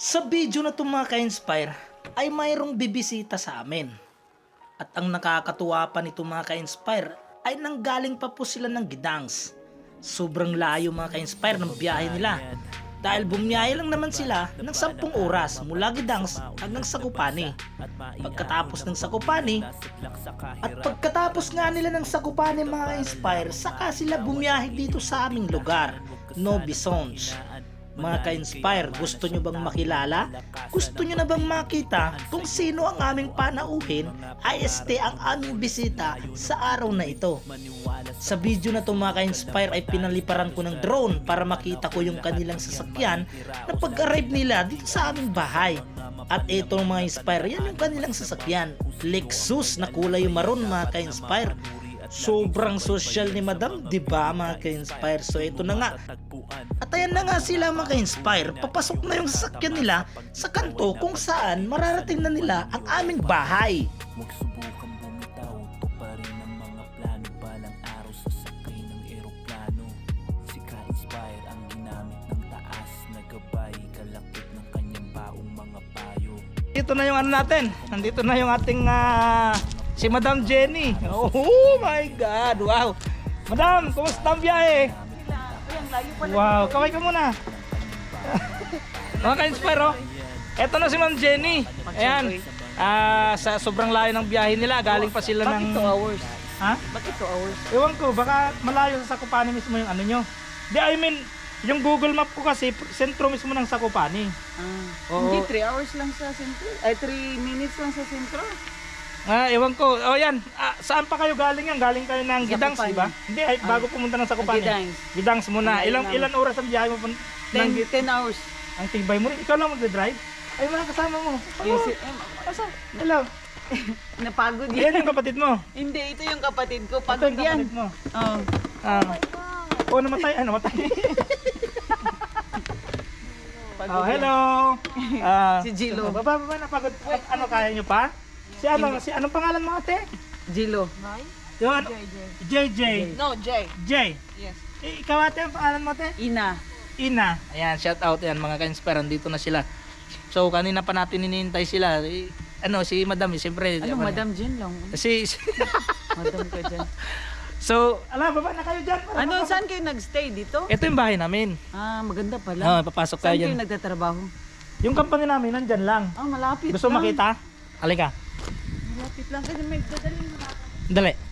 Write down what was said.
Sa video na ito mga ka-inspire ay mayroong bibisita sa amin. At ang nakakatuwa pa nito mga ka-inspire ay nanggaling pa po sila ng Gidangs. Sobrang layo mga ka-inspire ng biyahe nila. Dahil bumiyahe lang naman sila ng 10 oras mula Gidangs hanggang Sakupani. Pagkatapos ng Sakupani, at pagkatapos nga nila ng Sakupani mga inspire, saka sila bumiyahe dito sa aming lugar, Novi Songe. Mga ka-inspire, gusto nyo bang makilala? Gusto nyo na bang makita kung sino ang aming panauhin? IST ang aming bisita sa araw na ito. Sa video na to mga ka-inspire ay pinaliparan ko ng drone para makita ko yung kanilang sasakyan na pag-arrive nila dito sa aming bahay. At ito mga inspire, yan yung kanilang sasakyan. Lexus na kulay maroon mga ka-inspire. Sobrang social ni Madam, di ba mga ka-inspire? So ito na nga. At ayan na nga sila mga ka-inspire. Papasok na yung sasakyan nila sa kanto kung saan mararating na nila ang aming bahay. Huwag subukang bumitaw Tuparin ang mga plano Balang araw sasakay ng eroplano Si Ka-Inspire ang ginamit ng taas na gabay Kalakip ng kanyang baong mga payo Dito na yung ano natin. Nandito na yung ating ah, si Madam Jenny. Oh my God! Wow! Madam, kumusta ang biyahe? Wow, kaway ka muna. Mga ka-inspire oh. Eto na si Ma'am Jenny. Ayan. Ah, sa sobrang layo ng biyahe nila, galing pa sila ng... Bakit 2 hours? Ha? Bakit 2 hours? Ewan ko, baka malayo sa Sakupani mismo yung ano nyo. Di, I mean, yung Google Map ko kasi, sentro mismo ng Sakupani. Ah, Oo. Hindi 3 hours lang sa sentro. Ay 3 minutes lang sa sentro. Ah, ewan ko. O yan, ah, saan pa kayo galing yan? Galing kayo ng Gidangs, di ba? Hindi, ay, bago pumunta ng Sakupani. Gidangs. Gidangs muna. Ilan Ilang lang. ilan oras ang biyahe mo? pun- 10, ng Gid- 10 hours. Ang tibay mo rin. Ikaw lang magdadrive? Ay, mga kasama mo. Yung Oh, asa? Hello. napagod Ayan yan. yung kapatid mo. Hindi, ito yung kapatid ko. Ito Pagod yung yan. kapatid mo. Oh. Ah. Oh, namatay. Ah, namatay. Oh, yan. hello. Ah, Si Gilo. Baba, baba, napagod. Wait, ano, kaya nyo pa? Si ano, si anong pangalan mo ate? Gilo. Yung ano? JJ. No, Jay. J. Yes. Eh, ikaw ate, ang pangalan mo ate? Ina. Ina. Ayan, shout out yan mga ka-inspire. Dito na sila. So, kanina pa natin inintay sila. Eh, ano, si Madam, eh, siyempre. Ano, Madam Jen lang. Si, si- Madam ka dyan. so, ala, baba na kayo dyan. para Ano, saan kayo nagstay dito? Ito yung bahay namin. Ah, maganda pala. papasok Saan kayo kayo dyan. nagtatrabaho? Yung company namin, nandyan lang. Ah, malapit Gusto lang. makita? Halika. Malapit lang kasi may dadaling Dali.